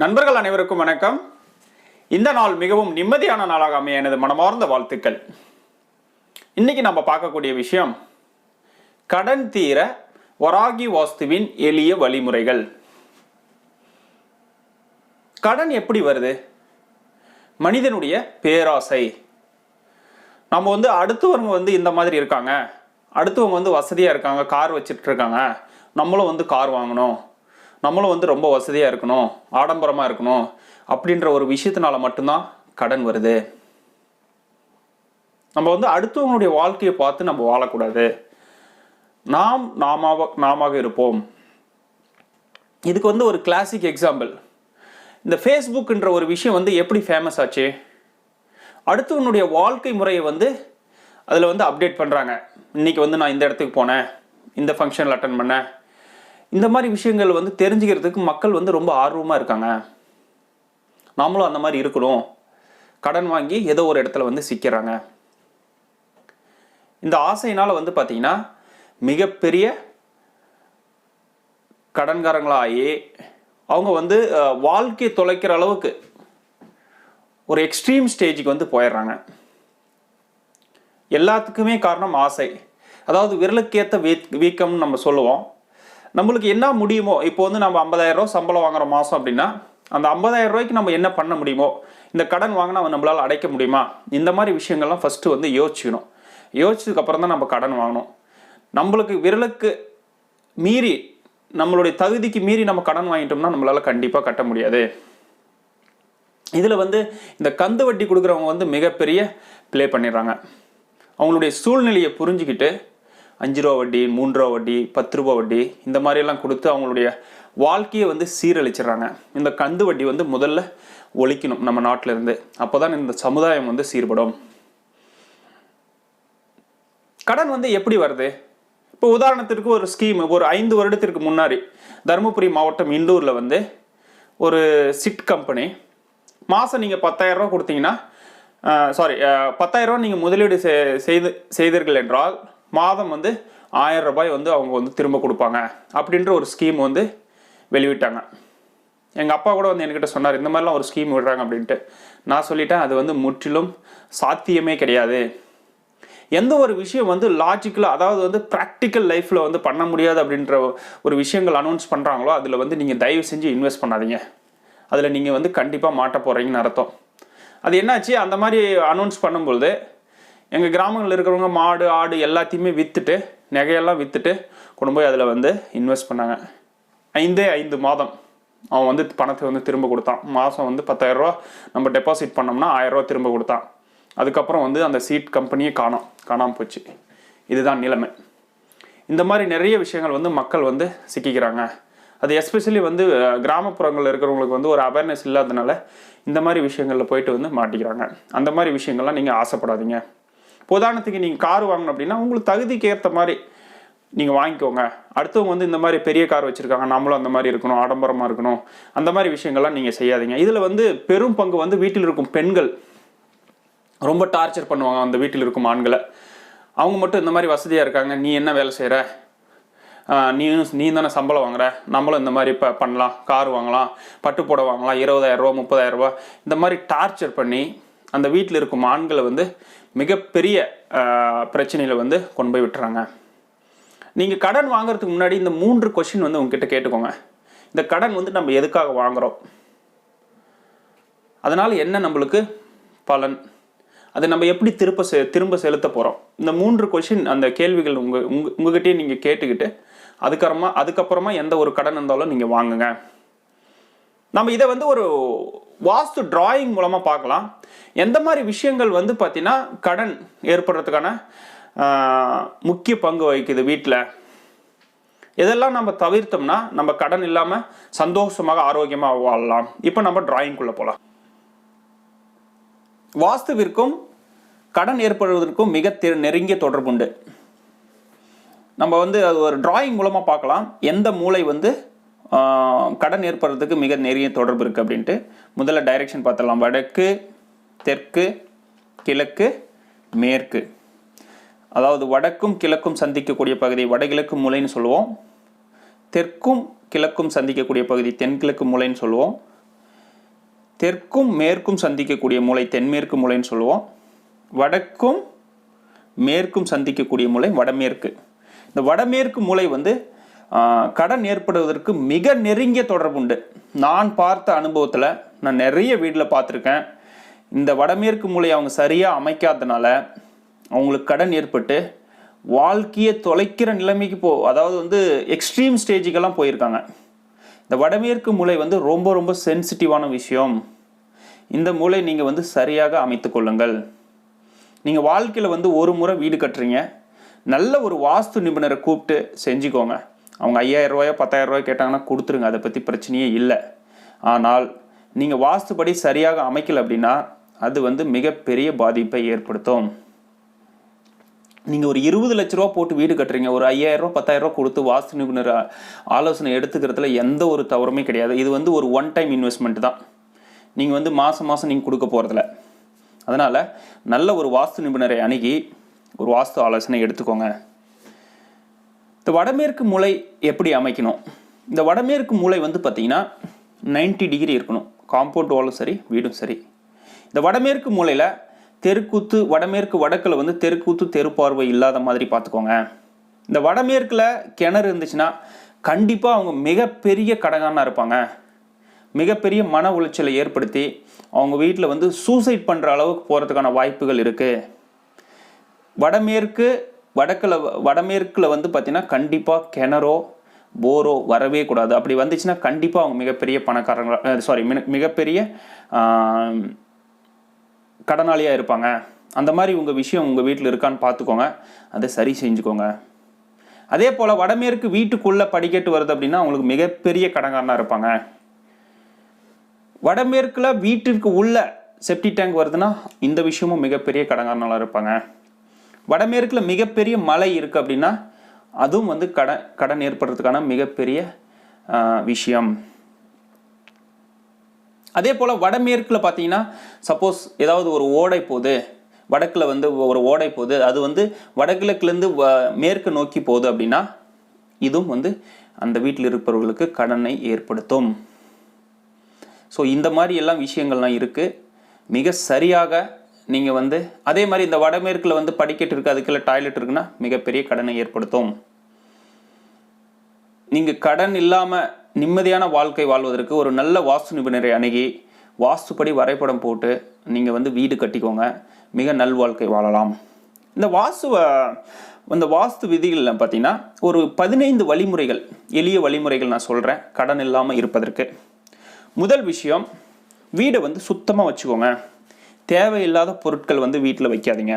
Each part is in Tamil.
நண்பர்கள் அனைவருக்கும் வணக்கம். இந்த நாள் மிகவும் நிம்மதியான நாளாக அமைய எனது மனமார்ந்த வாழ்த்துக்கள். இன்னைக்கு நம்ம பார்க்கக்கூடிய விஷயம் கடன் தீர வராகி வாஸ்துவின் எளிய வழிமுறைகள். கடன் எப்படி வருது? மனிதனுடைய பேராசை. நம்ம வந்து அடுத்தவங்க வந்து இந்த மாதிரி இருக்காங்க. அடுத்தவங்க வந்து வசதியாக இருக்காங்க கார் வச்சுட்டு இருக்காங்க. நம்மளும் வந்து கார் வாங்கணும். நம்மளும் வந்து ரொம்ப வசதியாக இருக்கணும் ஆடம்பரமாக இருக்கணும் அப்படின்ற ஒரு விஷயத்தினால மட்டும்தான் கடன் வருது. நம்ம வந்து அடுத்தவங்களுடைய வாழ்க்கையை பார்த்து நம்ம வாழக்கூடாது. நாம் நாம நாமாக இருப்போம். இதுக்கு வந்து ஒரு கிளாசிக் எக்ஸாம்பிள் இந்த ஃபேஸ்புக்ன்ற ஒரு விஷயம் வந்து எப்படி ஃபேமஸ் ஆச்சு? அடுத்தவனுடைய வாழ்க்கை முறையை வந்து அதில் வந்து அப்டேட் பண்ணுறாங்க இன்றைக்கி வந்து நான் இந்த இடத்துக்கு போனேன் இந்த ஃபங்க்ஷனில் அட்டன் பண்ணேன் இந்த மாதிரி விஷயங்கள் வந்து தெரிஞ்சுக்கிறதுக்கு மக்கள் வந்து ரொம்ப ஆர்வமாக இருக்காங்க. நாமளும் அந்த மாதிரி இருக்கணும். கடன் வாங்கி ஏதோ ஒரு இடத்துல வந்து சிக்கிறாங்க. இந்த ஆசையினால் வந்து பார்த்திங்கன்னா மிகப்பெரிய கடன்காரங்களாகி அவங்க வந்து வாழ்க்கையை தொலைக்கிற அளவுக்கு ஒரு எக்ஸ்ட்ரீம் ஸ்டேஜுக்கு வந்து போயிடுறாங்க. எல்லாத்துக்குமே காரணம் ஆசை. அதாவது விரலுக்கேற்ற வீ வீக்கம்னு நம்ம சொல்லுவோம். நம்மளுக்கு என்ன முடியுமோ இப்போ வந்து நம்ம 50000 ரூபா சம்பளம் வாங்குற மாதம் அப்படின்னா அந்த 50000 ரூபாய்க்கு நம்ம என்ன பண்ண முடியுமோ இந்த கடன் வாங்கினா நம்மளால் அடைக்க முடியுமா? இந்த மாதிரி விஷயங்கள்லாம் ஃபஸ்ட்டு வந்து யோசிக்கணும் யோசிச்சதுக்கு அப்புறம் தான் நம்ம கடன் வாங்கணும். நம்மளுக்கு விரலுக்கு மீறி நம்மளுடைய தகுதிக்கு மீறி நம்ம கடன் வாங்கிட்டோம்னா நம்மளால் கண்டிப்பாக கட்ட முடியாது. இதில் வந்து இந்த கந்து வட்டி கொடுக்குறவங்க வந்து மிகப்பெரிய ப்ளே பண்ணிடுறாங்க. அவங்களுடைய சூழ்நிலையை புரிஞ்சுக்கிட்டு அஞ்சு ரூபா வட்டி மூன்று ரூபா வட்டி பத்து ரூபா வட்டி இந்த மாதிரியெல்லாம் கொடுத்து அவங்களுடைய வாழ்க்கையை வந்து சீரழிச்சிடுறாங்க. இந்த கந்து வட்டி வந்து முதல்ல ஒழிக்கணும் நம்ம நாட்டில் இருந்து அப்போ தான் இந்த சமுதாயம் வந்து சீர்படும். கடன் வந்து எப்படி வருது? இப்போ உதாரணத்திற்கு ஒரு ஸ்கீம் ஒரு ஐந்து வருடத்திற்கு முன்னாடி தருமபுரி மாவட்டம் இண்டூரில் வந்து ஒரு சிட் கம்பெனி மாதம் நீங்கள் பத்தாயிரரூவா கொடுத்தீங்கன்னா சாரி பத்தாயிரரூவா நீங்கள் முதலீடு செ- செய்து செய்தீர்கள் என்றால் மாதம் வந்து ஆயிரம் ரூபாய் வந்து அவங்க வந்து திரும்ப கொடுப்பாங்க அப்படின்ற ஒரு ஸ்கீம் வந்து வெளியிட்டாங்க. எங்கள் அப்பா கூட வந்து என்கிட்ட சொன்னார் இந்த மாதிரிலாம் ஒரு ஸ்கீம் விடுறாங்க அப்படின்ட்டு. நான் சொல்லிட்டேன் அது வந்து முற்றிலும் சாத்தியமே கிடையாது. எந்த ஒரு விஷயம் வந்து லாஜிக்கலாக அதாவது வந்து ப்ராக்டிக்கல் லைஃப்பில் வந்து பண்ண முடியாது அப்படின்ற ஒரு விஷயங்கள் அனௌன்ஸ் பண்ணுறாங்களோ அதில் வந்து நீங்கள் தயவு செஞ்சு இன்வெஸ்ட் பண்ணாதீங்க. அதில் நீங்கள் வந்து கண்டிப்பாக மாட்ட போகிறீங்கன்னு அர்த்தம். அது என்னாச்சு? அந்த மாதிரி அனௌன்ஸ் பண்ணும்பொழுது எங்கள் கிராமங்களில் இருக்கிறவங்க மாடு ஆடு எல்லாத்தையுமே விற்றுட்டு நகையெல்லாம் விற்றுட்டு கொண்டு போய் அதில் வந்து இன்வெஸ்ட் பண்ணாங்க. ஐந்தே ஐந்து மாதம் அவன் வந்து பணத்தை வந்து திரும்ப கொடுத்தான். மாதம் வந்து பத்தாயிரரூவா நம்ம டெபாசிட் பண்ணோம்னா ஆயிரரூவா திரும்ப கொடுத்தான். அதுக்கப்புறம் வந்து அந்த சீட் கம்பெனியே காணோம். காணாமல் போச்சு. இதுதான் நிலைமை. இந்த மாதிரி நிறைய விஷயங்கள் வந்து மக்கள் வந்து சிக்கிக்கிறாங்க. அது எஸ்பெஷலி வந்து கிராமப்புறங்களில் இருக்கிறவங்களுக்கு வந்து ஒரு அவேர்னஸ் இல்லாதனால இந்த மாதிரி விஷயங்களில் போயிட்டு வந்து மாட்டிக்கிறாங்க. அந்த மாதிரி விஷயங்கள்லாம் நீங்கள் ஆசைப்படாதீங்க. உதாரணத்துக்கு நீங்கள் கார் வாங்கணும் அப்படின்னா உங்களுக்கு தகுதிக்கு ஏற்ற மாதிரி நீங்கள் வாங்கிக்கோங்க. அடுத்தவங்க வந்து இந்த மாதிரி பெரிய கார் வச்சுருக்காங்க நம்மளும் அந்த மாதிரி இருக்கணும் ஆடம்பரமாக இருக்கணும் அந்த மாதிரி விஷயங்கள்லாம் நீங்கள் செய்யாதீங்க. இதில் வந்து பெரும் பங்கு வந்து வீட்டில் இருக்கும் பெண்கள். ரொம்ப டார்ச்சர் பண்ணுவாங்க அந்த வீட்டில் இருக்கும் ஆண்களை. அவங்க மட்டும் இந்த மாதிரி வசதியாக இருக்காங்க நீ என்ன வேலை செய்கிற நீ நீ தானே சம்பளம் வாங்குற? நம்மளும் இந்த மாதிரி இப்போ பண்ணலாம். கார் வாங்கலாம் பட்டு புடவை வாங்கலாம் இருபதாயிரம் ரூபா இந்த மாதிரி டார்ச்சர் பண்ணி அந்த வீட்டில் இருக்கும் ஆண்களை வந்து மிகப்பெரிய பிரச்சனையில் வந்து கொண்டு போய் விட்டுறாங்க. நீங்கள் கடன் வாங்குறதுக்கு முன்னாடி இந்த மூன்று கொஷின் வந்து உங்ககிட்ட கேட்டுக்கோங்க. இந்த கடன் வந்து நம்ம எதுக்காக வாங்குறோம்? அதனால் என்ன நம்மளுக்கு பலன்? அதை நம்ம எப்படி திரும்ப செ திரும்ப செலுத்த போகிறோம் இந்த மூன்று கொஷின் அந்த கேள்விகள் உங்கள் உங்கள் உங்ககிட்டயே நீங்கள் கேட்டுக்கிட்டு அதுக்கப்புறமா அதுக்கப்புறமா எந்த ஒரு கடன் இருந்தாலும் நீங்கள் வாங்குங்க. நம்ம இதை வந்து ஒரு வாஸ்து டிராயிங் மூலமாக பார்க்கலாம். எந்த மாதிரி விஷயங்கள் வந்து பார்த்தீங்கன்னா கடன் ஏற்படுறதுக்கான முக்கிய பங்கு வகிக்குது வீட்டில் இதெல்லாம் நம்ம தவிர்த்தோம்னா நம்ம கடன் இல்லாமல் சந்தோஷமாக ஆரோக்கியமாக வாழலாம். இப்போ நம்ம டிராயிங்குள்ளே போகலாம் வாஸ்துவிற்கும் கடன் ஏற்படுவதற்கும் மிக நெருங்கிய தொடர்புண்டு. நம்ம வந்து அது ஒரு டிராயிங் மூலமாக பார்க்கலாம். எந்த மூளை வந்து கடன் ஏற்படுறதுக்கு மிக நிறைய தொடர்பு இருக்குது அப்படின்ட்டு. முதல்ல டைரெக்ஷன் பார்த்துடலாம். வடக்கு தெற்கு கிழக்கு மேற்கு. அதாவது வடக்கும் கிழக்கும் சந்திக்கக்கூடிய பகுதி வடகிழக்கு மூலைன்னு சொல்லுவோம். தெற்கும் கிழக்கும் சந்திக்கக்கூடிய பகுதி தென்கிழக்கு மூலைன்னு சொல்லுவோம். தெற்கும் மேற்கும் சந்திக்கக்கூடிய மூலை தென்மேற்கு மூலைன்னு சொல்லுவோம். வடக்கும் மேற்கும் சந்திக்கக்கூடிய மூலை வடமேற்கு. இந்த வடமேற்கு மூலை வந்து கடன் ஏற்படுவதற்கு மிக நெருங்கிய தொடர்புண்டு. நான் பார்த்த அனுபவத்தில் நான் நிறைய வீட்டில் பார்த்துருக்கேன். இந்த வடமேற்கு மூலையை அவங்க சரியாக அமைக்காதனால அவங்களுக்கு கடன் ஏற்பட்டு வாழ்க்கையை தொலைக்கிற நிலைமைக்கு போ அதாவது வந்து எக்ஸ்ட்ரீம் ஸ்டேஜுக்கெல்லாம் போயிருக்காங்க. இந்த வடமேற்கு மூலை வந்து ரொம்ப ரொம்ப சென்சிட்டிவான விஷயம். இந்த மூலை நீங்கள் வந்து சரியாக அமைத்து கொள்ளுங்கள். நீங்கள் வாழ்க்கையில் வந்து ஒரு முறை வீடு கட்டுறீங்க. நல்ல ஒரு வாஸ்து நிபுணரை கூப்பிட்டு செஞ்சுக்கோங்க. அவங்க ஐயாயிரம் ரூபாயோ பத்தாயிரம் ரூபாயோ கேட்டாங்கன்னா கொடுத்துருங்க அதை பற்றி பிரச்சனையே இல்லை. ஆனால் நீங்கள் வாஸ்துபடி சரியாக அமைக்கல அப்படின்னா அது வந்து மிகப்பெரிய பாதிப்பை ஏற்படுத்தும். நீங்கள் ஒரு இருபது லட்ச ரூபா போட்டு வீடு கட்டுறீங்க ஒரு ஐயாயிரம் ரூபா பத்தாயிரம் ரூபா கொடுத்து வாஸ்து நிபுணர் ஆலோசனை எடுத்துக்கிறதுல எந்த ஒரு தவறுமே கிடையாது. இது வந்து ஒரு ஒன் டைம் இன்வெஸ்ட்மெண்ட் தான். நீங்கள் வந்து மாதம் மாதம் நீங்கள் கொடுக்க போகிறதில்ல அதனால் நல்ல ஒரு வாஸ்து நிபுணரை அணுகி ஒரு வாஸ்து ஆலோசனை எடுத்துக்கோங்க. இந்த வடமேற்கு மூலை எப்படி அமைக்கணும்? இந்த வடமேற்கு மூலை வந்து பார்த்தீங்கன்னா 90 டிகிரி இருக்கணும். காம்பவுண்ட் வாலும் சரி வீடும் சரி. இந்த வடமேற்கு மூலையில் தெருக்கூத்து வடமேற்கு வடக்கில் வந்து தெருக்கூத்து தெருப்பார்வை இல்லாத மாதிரி பார்த்துக்கோங்க. இந்த வடமேற்கில் கிணறு இருந்துச்சுன்னா கண்டிப்பாக அவங்க மிகப்பெரிய கடங்காரனா இருப்பாங்க. மிகப்பெரிய மன உளைச்சலை ஏற்படுத்தி அவங்க வீட்டில் வந்து சூசைட் பண்ணுற அளவுக்கு போகிறதுக்கான வாய்ப்புகள் இருக்குது வடமேற்கு வடக்கில் வடமேற்கில் வந்து பார்த்திங்கன்னா கண்டிப்பாக கிணறோ போரோ வரவே கூடாது. அப்படி வந்துச்சுன்னா கண்டிப்பாக அவங்க மிகப்பெரிய பணக்காரங்களா சாரி மிகப்பெரிய கடனாளியாக இருப்பாங்க. அந்த மாதிரி உங்கள் விஷயம் உங்கள் வீட்டில் இருக்கான்னு பார்த்துக்கோங்க அதை சரி செஞ்சுக்கோங்க. அதே போல் வடமேற்கு வீட்டுக்குள்ளே படிக்கட்டு வருது அப்படின்னா அவங்களுக்கு மிகப்பெரிய கடங்காரனாக இருப்பாங்க. வடமேற்கில் வீட்டிற்கு உள்ள செப்டி டேங்க் வருதுன்னா இந்த விஷயமும் மிகப்பெரிய கடன்காரனாக இருப்பாங்க. வடமேற்கில் மிகப்பெரிய மலை இருக்குது அப்படின்னா அதுவும் வந்து கடன் கடன் ஏற்படுறதுக்கான மிகப்பெரிய விஷயம். அதே போல் வடமேற்கில் பார்த்தீங்கன்னா சப்போஸ் ஏதாவது ஒரு ஓடை போகுது வடக்கில் வந்து ஒரு ஓடை போகுது அது வந்து வடகிழக்குலேருந்து வ மேற்கு நோக்கி போகுது அப்படின்னா இதுவும் வந்து அந்த வீட்டில் இருப்பவர்களுக்கு கடனை ஏற்படுத்தும். ஸோ இந்த மாதிரி எல்லாம் விஷயங்கள்லாம் இருக்குது மிக சரியாக நீங்கள் வந்து அதே மாதிரி இந்த வடமேற்கில் வந்து படிக்கட்டு இருக்குது அதுக்குள்ள டாய்லெட் இருக்குன்னா மிகப்பெரிய கடனை ஏற்படுத்தும். நீங்கள் கடன் இல்லாமல் நிம்மதியான வாழ்க்கை வாழ்வதற்கு ஒரு நல்ல வாஸ்து நிபுணரை அணுகி வாஸ்துப்படி வரைபடம் போட்டு நீங்கள் வந்து வீடு கட்டிக்கோங்க. மிக நல் வாழ்க்கை வாழலாம். இந்த வாஸ்து இந்த வாஸ்து விதிகளில் பார்த்தீங்கன்னா ஒரு பதினைந்து வழிமுறைகள் எளிய வழிமுறைகள் நான் சொல்கிறேன் கடன் இல்லாமல் இருப்பதற்கு. முதல் விஷயம் வீடை வந்து சுத்தமாக வச்சுக்கோங்க. தேவையில்லாத பொருட்கள் வந்து வீட்டில் வைக்காதீங்க.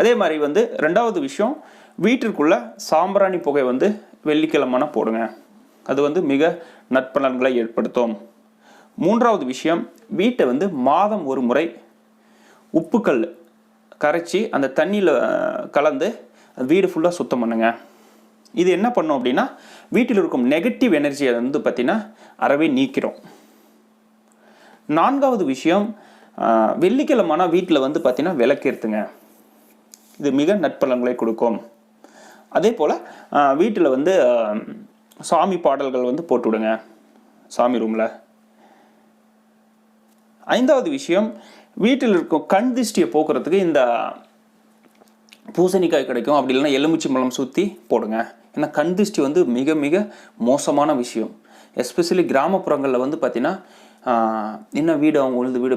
அதே மாதிரி வந்து ரெண்டாவது விஷயம் வீட்டிற்குள்ள சாம்பிராணி புகை வந்து வெள்ளிக்கிழமைனா போடுங்க. அது வந்து மிக நற்பலன்களை ஏற்படுத்தும். மூன்றாவது விஷயம் வீட்டை வந்து மாதம் ஒரு முறை உப்புக்கல் கரைச்சி அந்த தண்ணியில் கலந்து வீடு ஃபுல்லாக சுத்தம் பண்ணுங்க. இது என்ன பண்ணும் அப்படின்னா வீட்டில் இருக்கும் நெகட்டிவ் எனர்ஜியை வந்து பார்த்திங்கன்னா அறவே நீக்கிறோம் நான்காவது விஷயம் வெள்ளிக்கிழமை வெள்ளிக்கிழமைனா வீட்டில் வந்து பார்த்தீங்கன்னா விளக்கேற்றுங்க இது மிக நட்பலங்களை கொடுக்கும். அதே போல் வீட்டில் வந்து சாமி பாடல்கள் வந்து போட்டு விடுங்க சாமி ரூமில். ஐந்தாவது விஷயம் வீட்டில் இருக்கும் கண் திஷ்டியை போக்குறதுக்கு இந்த பூசணிக்காய் கிடைக்கும். அப்படி இல்லைன்னா எலுமிச்சை மலம் சுற்றி போடுங்க. ஏன்னா கண் திஷ்டி வந்து மிக மிக மோசமான விஷயம். எஸ்பெஷலி கிராமப்புறங்களில் வந்து பார்த்திங்கன்னா என்ன வீடு அவங்க உழுது வீடு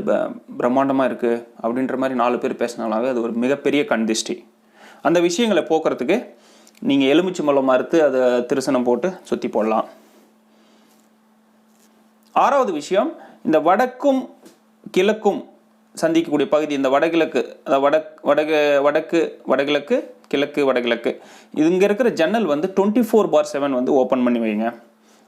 பிரம்மாண்டமாக இருக்குது அப்படின்ற மாதிரி நாலு பேர் பேசினாலாவே அது ஒரு மிகப்பெரிய கண் திஷ்டி. அந்த விஷயங்களை போக்குறதுக்கு நீங்கள் எலுமிச்சை மலம் அறுத்து அதை திருசனம் போட்டு சுற்றி போடலாம். ஆறாவது விஷயம் இந்த வடக்கும் கிழக்கும் சந்திக்கக்கூடிய பகுதி இந்த வடகிழக்கு அதாவது வடக் வடகு வடக்கு வடகிழக்கு கிழக்கு வடகிழக்கு இது இங்கே இருக்கிற ஜன்னல் வந்து டுவெண்ட்டி ஃபோர் பார் செவன் வந்து ஓப்பன் பண்ணி வைங்க.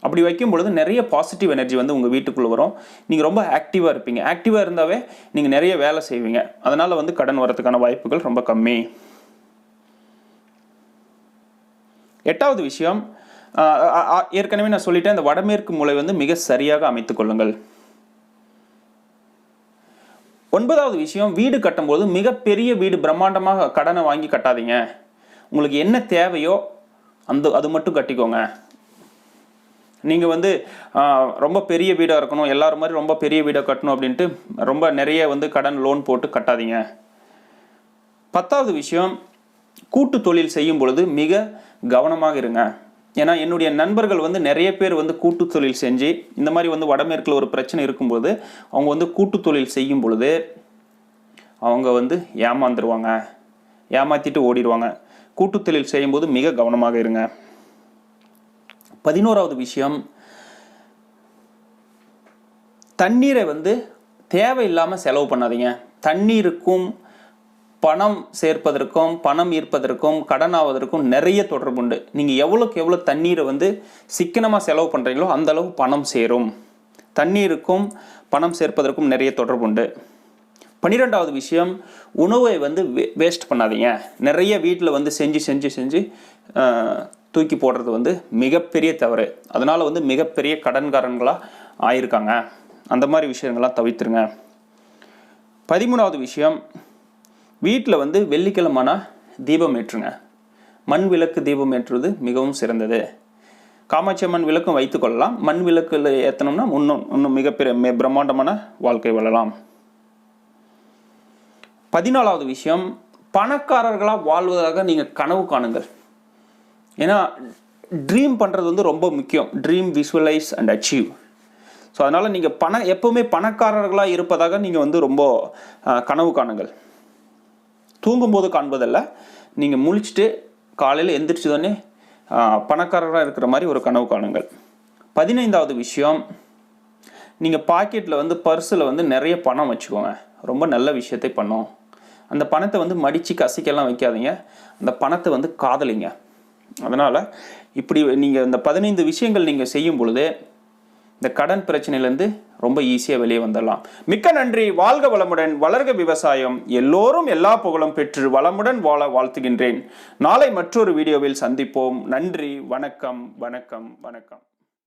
அப்படி வைக்கும் பொழுது நிறைய பாசிட்டிவ் எனர்ஜி வந்து உங்கள் வீட்டுக்குள்ளே வரும். நீங்கள் ரொம்ப ஆக்டிவாக இருப்பீங்க. ஆக்டிவாக இருந்தாவே நீங்கள் நிறைய வேலை செய்வீங்க. அதனால் வந்து கடன் வரதுக்கான வாய்ப்புகள் ரொம்ப கம்மி. எட்டாவது விஷயம் ஏற்கனவே நான் சொல்லிட்டேன் இந்த வடமேற்கு மூளை வந்து மிக சரியாக அமைத்துக் கொள்ளுங்கள். ஒன்பதாவது விஷயம் வீடு கட்டும்போது மிகப்பெரிய வீடு பிரம்மாண்டமாக கடனை வாங்கி கட்டாதீங்க. உங்களுக்கு என்ன தேவையோ அந்த அது மட்டும் கட்டிக்கோங்க. நீங்கள் வந்து ரொம்ப பெரிய வீடாக இருக்கணும் எல்லாரும் மாதிரி ரொம்ப பெரிய வீடாக கட்டணும் அப்படின்ட்டு ரொம்ப நிறைய வந்து கடன் லோன் போட்டு கட்டாதீங்க. பத்தாவது விஷயம் கூட்டு தொழில் செய்யும் பொழுது மிக கவனமாக இருங்க. ஏன்னா என்னுடைய நண்பர்கள் வந்து நிறைய பேர் வந்து கூட்டு தொழில் செஞ்சு இந்த மாதிரி வந்து வடமேற்கில் ஒரு பிரச்சனை இருக்கும்போது அவங்க வந்து கூட்டு தொழில் செய்யும் பொழுது அவங்க வந்து ஏமாந்துருவாங்க. ஏமாற்றிட்டு ஓடிடுவாங்க கூட்டு தொழில் செய்யும்போது மிக கவனமாக இருங்க. பதினோராவது விஷயம் தண்ணீரை வந்து தேவையில்லாமல் செலவு பண்ணாதீங்க. தண்ணீருக்கும் பணம் சேர்ப்பதற்கும் பணம் ஈர்ப்பதற்கும் கடன் ஆவதற்கும் நிறைய தொடர்பு உண்டு. நீங்கள் எவ்வளோக்கு எவ்வளோ தண்ணீரை வந்து சிக்கனமாக செலவு பண்ணுறீங்களோ அந்த அளவு பணம் சேரும். தண்ணீருக்கும் பணம் சேர்ப்பதற்கும் நிறைய தொடர்பு உண்டு. பன்னிரெண்டாவது விஷயம் உணவை வந்து வேஸ்ட் பண்ணாதீங்க. நிறைய வீட்டில் வந்து செஞ்சு செஞ்சு செஞ்சு தூக்கி போடுறது வந்து மிகப்பெரிய தவறு. அதனால் வந்து மிகப்பெரிய கடன்காரன்களாக ஆயிருக்காங்க. அந்த மாதிரி விஷயங்கள்லாம் தவிர்த்துருங்க. பதிமூணாவது விஷயம் வீட்டில் வந்து வெள்ளிக்கிழமான தீபம் ஏற்றுங்க. மண் விளக்கு தீபம் ஏற்றுவது மிகவும் சிறந்தது. காமாட்சி அம்மன் விளக்கும் வைத்துக்கொள்ளலாம் மண் விளக்கில் ஏற்றணும்னா இன்னும் இன்னும் மிகப்பெரிய பிரம்மாண்டமான வாழ்க்கை வாழலாம். பதினாலாவது விஷயம் பணக்காரர்களாக வாழ்வதாக நீங்கள் கனவு காணுங்கள். ஏன்னா ட்ரீம் பண்ணுறது வந்து ரொம்ப முக்கியம். Dream visualise and achieve so அதனால் நீங்கள் பண எப்போவுமே பணக்காரர்களாக இருப்பதாக நீங்கள் வந்து ரொம்ப கனவு காணுங்கள். தூங்கும்போது காண்பதல்ல நீங்கள் முழிச்சிட்டு காலையில் எந்திரிச்சதோடனே பணக்காரராக இருக்கிற மாதிரி ஒரு கனவு காணுங்கள். பதினைந்தாவது விஷயம் நீங்கள் பாக்கெட்டில் வந்து பர்ஸில் வந்து நிறைய பணம் வச்சுக்கோங்க. ரொம்ப நல்ல விஷயத்தை பண்ணோம். அந்த பணத்தை வந்து மடித்து கசிக்கெல்லாம் வைக்காதீங்க. அந்த பணத்தை வந்து காதலிங்க. அதனால் இப்படி நீங்கள் இந்த பதினைந்து விஷயங்கள் நீங்கள் செய்யும் பொழுது இந்த கடன் பிரச்சனையிலேருந்து ரொம்ப ஈஸியாக வெளியே வந்துடலாம். மிக்க நன்றி. வாழ்க வளமுடன். வளர்க விவசாயம். எல்லோரும் எல்லா புகழும் பெற்று வளமுடன் வாழ வாழ்த்துகின்றேன். நாளை மற்றொரு வீடியோவில் சந்திப்போம். நன்றி. வணக்கம். வணக்கம். வணக்கம்.